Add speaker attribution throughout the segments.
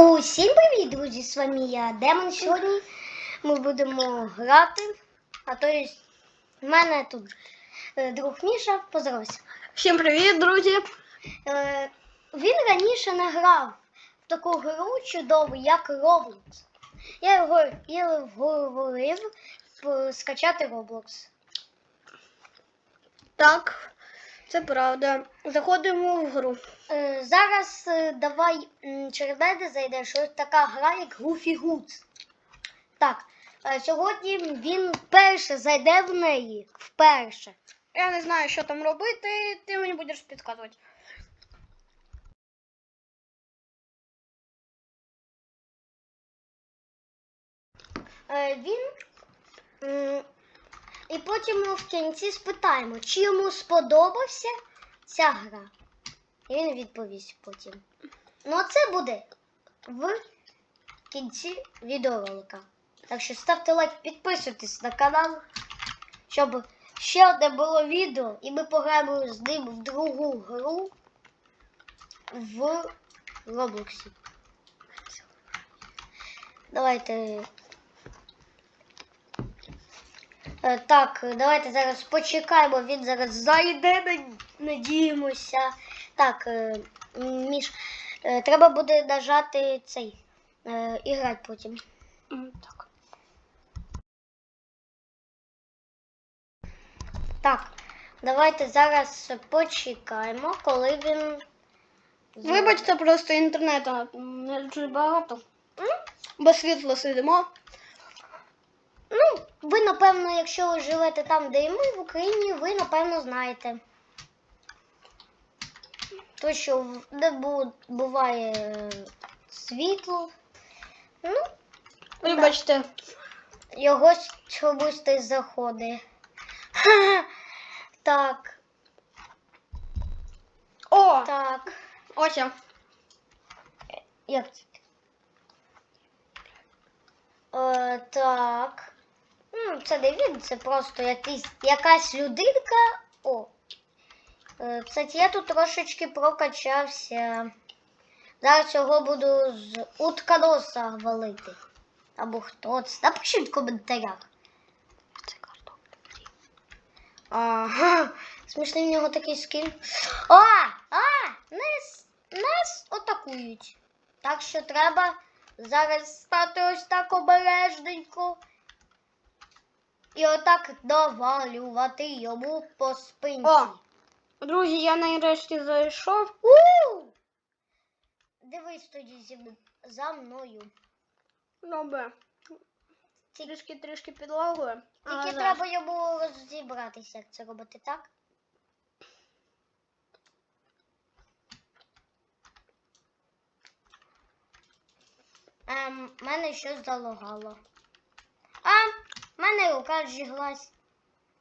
Speaker 1: Усім привіт, друзі! З вами я Демон. Сьогодні ми будемо грати. А то є в мене тут е, друг Міша, поздоровайся.
Speaker 2: Всім привіт, друзі!
Speaker 1: Е, Він раніше не грав в таку гру чудову, як Roblox. Я його я говорив е, скачати Roblox.
Speaker 2: Так, це правда. Заходимо в гру.
Speaker 1: Е, Зараз е, давай м, через мене зайде щось така гра, як Goofy Goods. Так, е, сьогодні він вперше зайде в неї. Вперше.
Speaker 2: Я не знаю, що там робити, ти мені будеш підказувати.
Speaker 1: Е, Він. м, І потім ми в кінці спитаємо, чи йому сподобався ця гра. І він відповість потім. Ну, а це буде в кінці відеоролика. Так що ставте лайк, підписуйтесь на канал, щоб ще одне було відео, і ми пограємо з ним в другу гру в Роблоксі. Давайте. Е, Так, давайте зараз почекаємо, він зараз зайде, над- надіємося. Так, е, Міш, е, треба буде нажати цей. е, І грати потім.
Speaker 2: Так.
Speaker 1: Так, давайте зараз почекаємо, коли він.
Speaker 2: Вибачте, просто інтернету не дуже багато.
Speaker 1: М?
Speaker 2: Без світла сидимо.
Speaker 1: Ну, ви, напевно, якщо ви живете там, де і ми, в Україні, ви, напевно, знаєте. То, що де буває е, світло. Ну,
Speaker 2: Вибачте.
Speaker 1: його с- чомусь не заходить. Так,
Speaker 2: О!
Speaker 1: так.
Speaker 2: Ось я.
Speaker 1: Як це? Е, так. Ну, це не він, це просто якийсь, якась людинка. О. Е, кстати, я тут трошечки прокачався. Зараз його буду з утконоса валити. Або хто це. Напишіть в коментарях.
Speaker 2: Це картопля.
Speaker 1: Ага. Смішний в нього такий скін. А! А! Нас, нас атакують. Так що треба зараз стати ось так обережненько. І отак навалювати йому по спинці.
Speaker 2: О! Друзі, я нарешті зайшов.
Speaker 1: У! Дивись тоді зі за мною.
Speaker 2: Добре. Трішки трішки підлагою.
Speaker 1: Тільки треба йому розібратися, як це робити, так? Ем, мене щось залагало. А, рука зжиглась.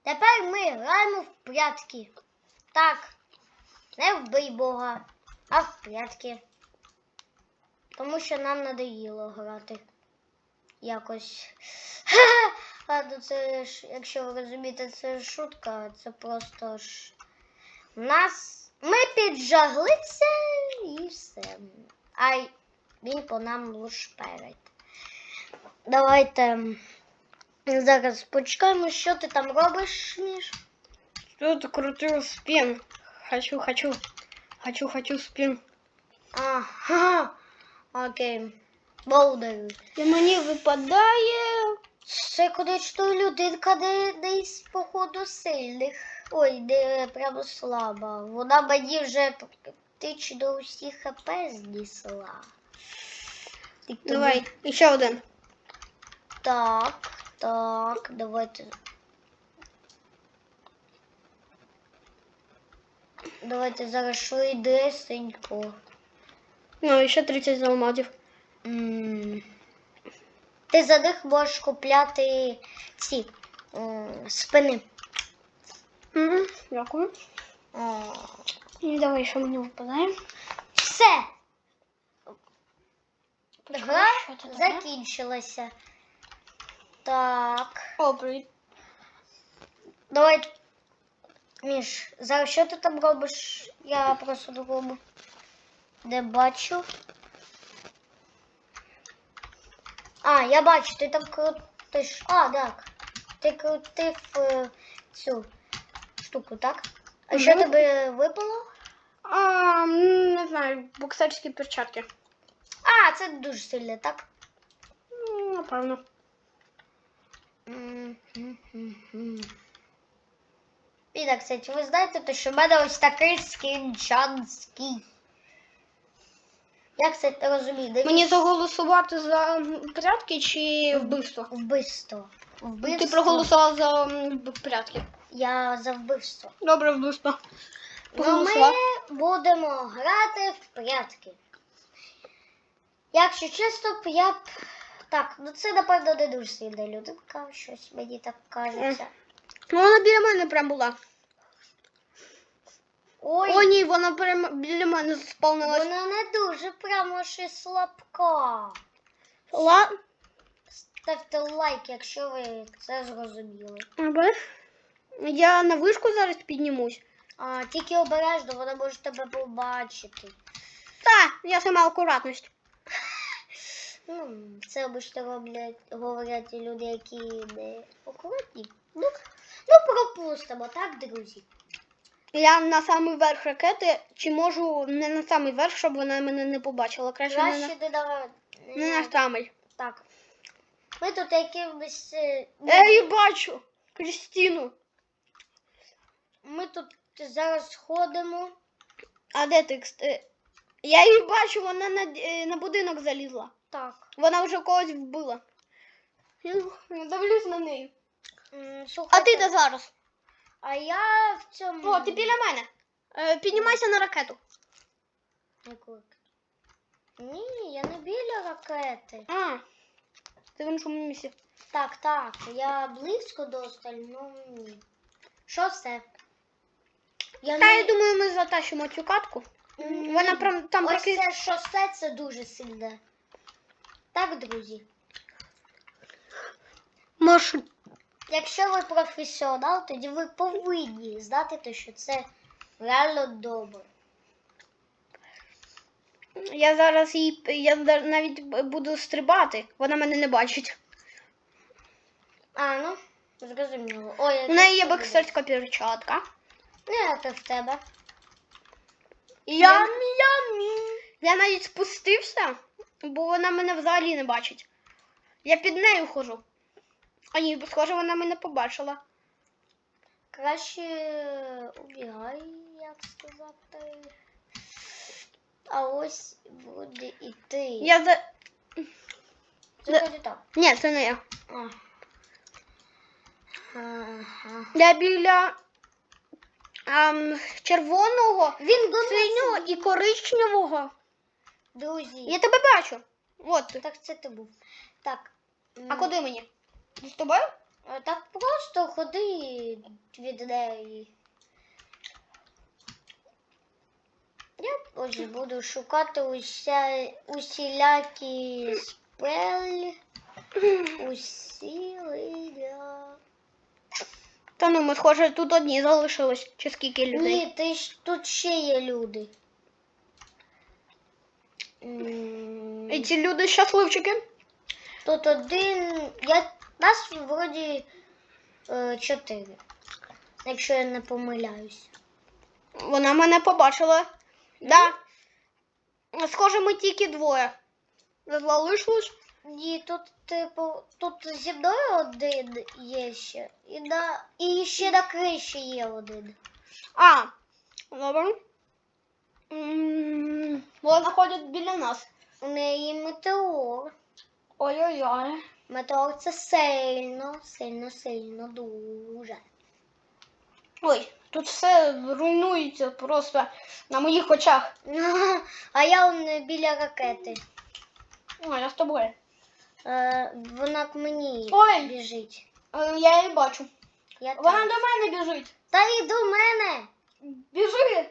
Speaker 1: Тепер ми граємо в прятки. Так, не вбий Бога, а в прятки. Тому що нам надоїло грати. Якось. Ладно, це ж, якщо ви розумієте, це шутка, це просто ж. Нас. Ми піджаглися і все. Ай, він по нам лушперить. Давайте зараз почекаємо, що ти там робиш, Міш?
Speaker 2: Тут крутив спін. Хочу, хочу. Хочу, хочу спін.
Speaker 1: Ага. Окей. Болдер.
Speaker 2: І мені випадає.
Speaker 1: Кудись той людинка, де десь, походу, сильних. Ой, де прямо слаба. Вона мені вже практично усі хп знісла.
Speaker 2: Давай, ще один.
Speaker 1: Так, так, давайте. Давайте зараз швидесенько.
Speaker 2: Ну, і ще 30 алмазів.
Speaker 1: М. Ти за них можеш купляти ці м, спини.
Speaker 2: Дякую. І давай, що мені випадає.
Speaker 1: Все. Гра закінчилася. Так.
Speaker 2: Привіт.
Speaker 1: Давай. Міш, зараз що ти там робиш? Я просто другому не бачу. А, я бачу, ти там крутиш. А, так. Ти крутив е, цю штуку, так? А що
Speaker 2: Мгм.
Speaker 1: тобі випало?
Speaker 2: А, не знаю, боксерські перчатки.
Speaker 1: А, це дуже сильно, так?
Speaker 2: М, Напевно.
Speaker 1: І так, кстати, ви знаєте, то, що в мене ось такий скін чанський. Я, кстати, розумію, де
Speaker 2: Мені заголосувати за прятки чи вбивство?
Speaker 1: вбивство. Вбивство.
Speaker 2: Ти проголосував за прятки.
Speaker 1: Я за вбивство.
Speaker 2: Добре, вбивство.
Speaker 1: Ну, ми будемо грати в прятки. Якщо чесно, б я б. Так, ну це напевно не дуже сильна людинка, щось мені так кажеться.
Speaker 2: Ну, вона біля мене прям була.
Speaker 1: Ой,
Speaker 2: О, ні, вона прям біля мене сповнилась.
Speaker 1: вона не дуже прямо ж і слабка.
Speaker 2: Ла...
Speaker 1: Ставте лайк, якщо ви це зрозуміли.
Speaker 2: Аби. Я на вишку зараз піднімусь.
Speaker 1: А, тільки обережно, вона може тебе побачити.
Speaker 2: Та, я сама акуратність.
Speaker 1: Ну, це обично роблять, говорять люди, які не акуратні. Ну, ну пропустимо, так, друзі?
Speaker 2: Я на самий верх ракети, чи можу не на самий верх, щоб вона мене не побачила. Краще, не,
Speaker 1: Краще
Speaker 2: на... не на самий.
Speaker 1: Так. Ми тут якимось. е,
Speaker 2: Я її бачу. Крістіну.
Speaker 1: Ми тут зараз ходимо.
Speaker 2: А де ти? е, Я її бачу, вона на, е, на будинок залізла.
Speaker 1: Так.
Speaker 2: Вона вже когось вбила. Я дивлюсь на неї.
Speaker 1: м,
Speaker 2: А
Speaker 1: Слухайте,
Speaker 2: ти де зараз?
Speaker 1: а я в цьому.
Speaker 2: О, ти біля мене. Е, піднімайся на ракету.
Speaker 1: Яку? Ні, я не біля ракети.
Speaker 2: А, ти в іншому місці.
Speaker 1: Так, так, я близько до остального. Ні. Що це? Я
Speaker 2: Та я думаю, ми затащимо цю катку.
Speaker 1: М,
Speaker 2: Вона прям там
Speaker 1: Ось
Speaker 2: таки.
Speaker 1: це шосе це дуже сильне. Так, друзі.
Speaker 2: Маш...
Speaker 1: Якщо ви професіонал, тоді ви повинні знати, те, що це реально добре.
Speaker 2: Я зараз її. Я навіть буду стрибати. Вона мене не бачить.
Speaker 1: А, ну, зрозуміло. Ой,
Speaker 2: У неї є боксерська перчатка.
Speaker 1: Не, як і в тебе.
Speaker 2: Я, я, я навіть спустився, бо вона мене взагалі не бачить. Я під нею хожу. А ні, схоже, вона мене побачила.
Speaker 1: Краще убігай, як сказати. А ось буде і ти.
Speaker 2: Я за.
Speaker 1: Це буде так.
Speaker 2: Ні, це не я.
Speaker 1: А. Ага.
Speaker 2: Я біля ем, червоного,
Speaker 1: Він до
Speaker 2: синього і коричневого.
Speaker 1: Друзі.
Speaker 2: Я тебе бачу. От ти.
Speaker 1: Так це ти був. Так.
Speaker 2: А куди мені? З тобою?
Speaker 1: е, Так просто ходи від неї. Я ось буду шукати уся, усілякі спель. Усілення.
Speaker 2: Та ну, ми, схоже, тут одні залишились. Чи скільки людей?
Speaker 1: Ні, ти ж тут ще є люди. М,
Speaker 2: І ці люди щасливчики.
Speaker 1: Тут один. Я... Нас вроді е, чотири. Якщо я не помиляюсь.
Speaker 2: Вона мене побачила. Да. Схоже, ми тільки двоє. Залишилось.
Speaker 1: Ні, тут, типу, тут зі мною один є ще. І, на... і ще на криші є один.
Speaker 2: А, добре. М, Вона ходить біля нас.
Speaker 1: У неї метеор.
Speaker 2: Ой-ой-ой.
Speaker 1: Метеор це сильно, сильно, сильно дуже.
Speaker 2: Ой, тут все руйнується просто на моїх очах.
Speaker 1: А я он біля ракети.
Speaker 2: О, я з тобою.
Speaker 1: Е, вона к мені
Speaker 2: Ой.
Speaker 1: біжить.
Speaker 2: Е, Я її бачу.
Speaker 1: Я
Speaker 2: Вона до мене біжить.
Speaker 1: Та й до мене.
Speaker 2: Біжи.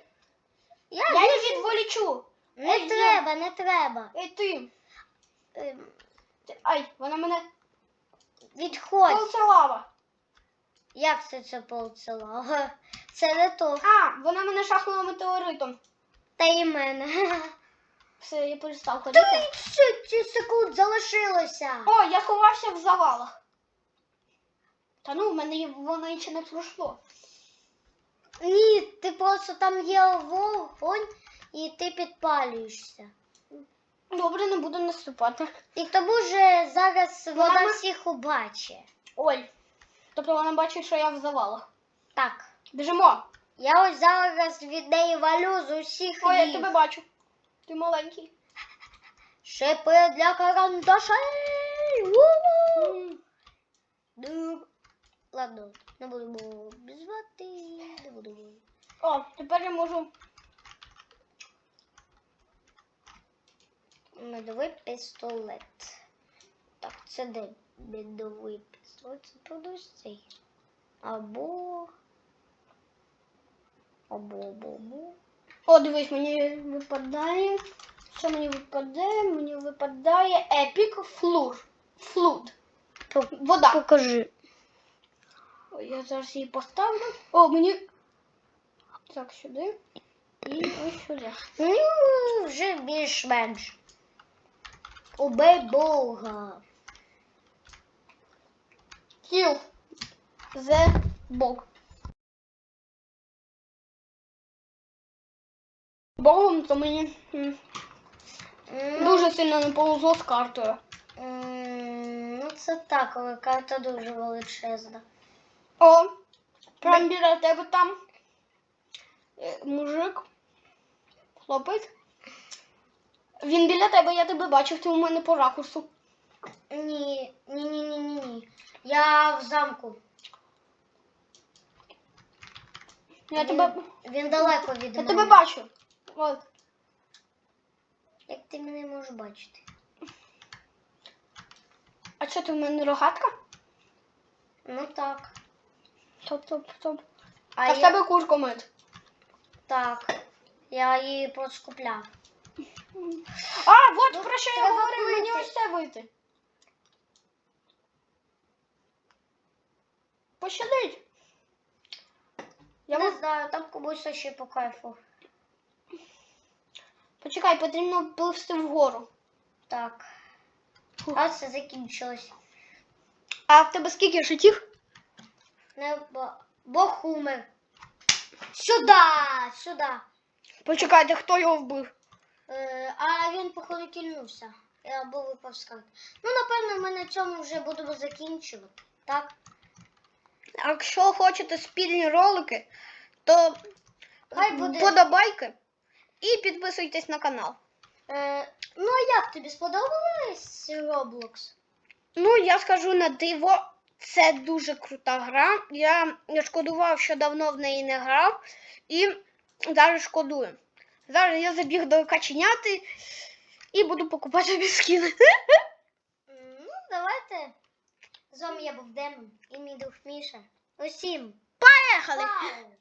Speaker 1: Я,
Speaker 2: Я її відволічу.
Speaker 1: Не
Speaker 2: Ей,
Speaker 1: треба, не треба.
Speaker 2: Ей ти.
Speaker 1: Ем,
Speaker 2: Ти- Ай, вона мене.
Speaker 1: Відходь.
Speaker 2: Лава.
Speaker 1: Як це це полцела? Це не то.
Speaker 2: А, вона мене шахнула метеоритом.
Speaker 1: Та й мене.
Speaker 2: Все, я перестав ходити.
Speaker 1: 30 секунд залишилося.
Speaker 2: О, я ховався в завалах. Та ну, в мене воно ще не пройшло.
Speaker 1: Ні, ти просто там є вогонь і ти підпалюєшся.
Speaker 2: Добре, не буду наступати.
Speaker 1: І к тому ж зараз вона
Speaker 2: Мама-
Speaker 1: всіх убачить.
Speaker 2: Оль. Тобто вона бачить, що я в завалах.
Speaker 1: Так,
Speaker 2: Біжимо.
Speaker 1: я ось зараз від неї валю з усіх
Speaker 2: Ой, я тебе бачу. Ти маленький.
Speaker 1: Шипи для карандашей. Ву-ву. Дуб. Ладно, не будемо звати, не будемо.
Speaker 2: О, тепер я можу.
Speaker 1: Медовий пістолет. Так, це де медовий пістолет? Це продаж цей. Або. Або, або, або.
Speaker 2: О, дивись, мені випадає. Що мені випадає? Мені випадає Epic Flood. Flood. Вода.
Speaker 1: Покажи.
Speaker 2: Я зараз її поставлю. О, мені. Так, сюди. І ось сюди.
Speaker 1: Ну, вже більш-менш. Убей Бога.
Speaker 2: Kill the bog. Богом то мені м, дуже сильно не повезло з картою.
Speaker 1: м, ну, це так, але карта дуже величезна.
Speaker 2: О, прям біля тебе там е, мужик, хлопець. Він біля тебе, я тебе бачив, ти у мене по ракурсу.
Speaker 1: Ні, ні, ні, ні, ні, ні. Я в замку.
Speaker 2: Я
Speaker 1: він,
Speaker 2: тебе,
Speaker 1: він далеко від
Speaker 2: я
Speaker 1: мене.
Speaker 2: тебе бачу. От.
Speaker 1: Як ти мене можеш бачити?
Speaker 2: А що ти в мене рогатка?
Speaker 1: Ну так.
Speaker 2: Топ, топ, топ.
Speaker 1: А
Speaker 2: А в
Speaker 1: я...
Speaker 2: тебе курку мить.
Speaker 1: Так. Я її поскупляв.
Speaker 2: А, от
Speaker 1: Ну,
Speaker 2: про що я говорив, мені ось це вийти. Пощадить. Я
Speaker 1: не знаю, там комусь ще по кайфу.
Speaker 2: Почекай, потрібно пливсти вгору.
Speaker 1: Так. А це закінчилось.
Speaker 2: А в тебе скільки життів?
Speaker 1: Не бо... Бог умер. Сюди! Сюди.
Speaker 2: Почекайте, хто його вбив?
Speaker 1: Е, а він, походу, кільнувся. Або випав з. Ну, напевно, ми на цьому вже будемо закінчувати. Так?
Speaker 2: Якщо хочете спільні ролики, то
Speaker 1: Хай буде.
Speaker 2: подобайки і підписуйтесь на канал.
Speaker 1: Е, ну, а як тобі сподобалось Roblox?
Speaker 2: Ну, я скажу на диво, це дуже крута гра. Я шкодував, що давно в неї не грав, і зараз шкодую. Зараз я забіг до каченяти і буду покупати собі скіни.
Speaker 1: Ну, давайте. З вами я був Демон і мій друг Міша. Усім.
Speaker 2: Поїхали!
Speaker 1: Вау!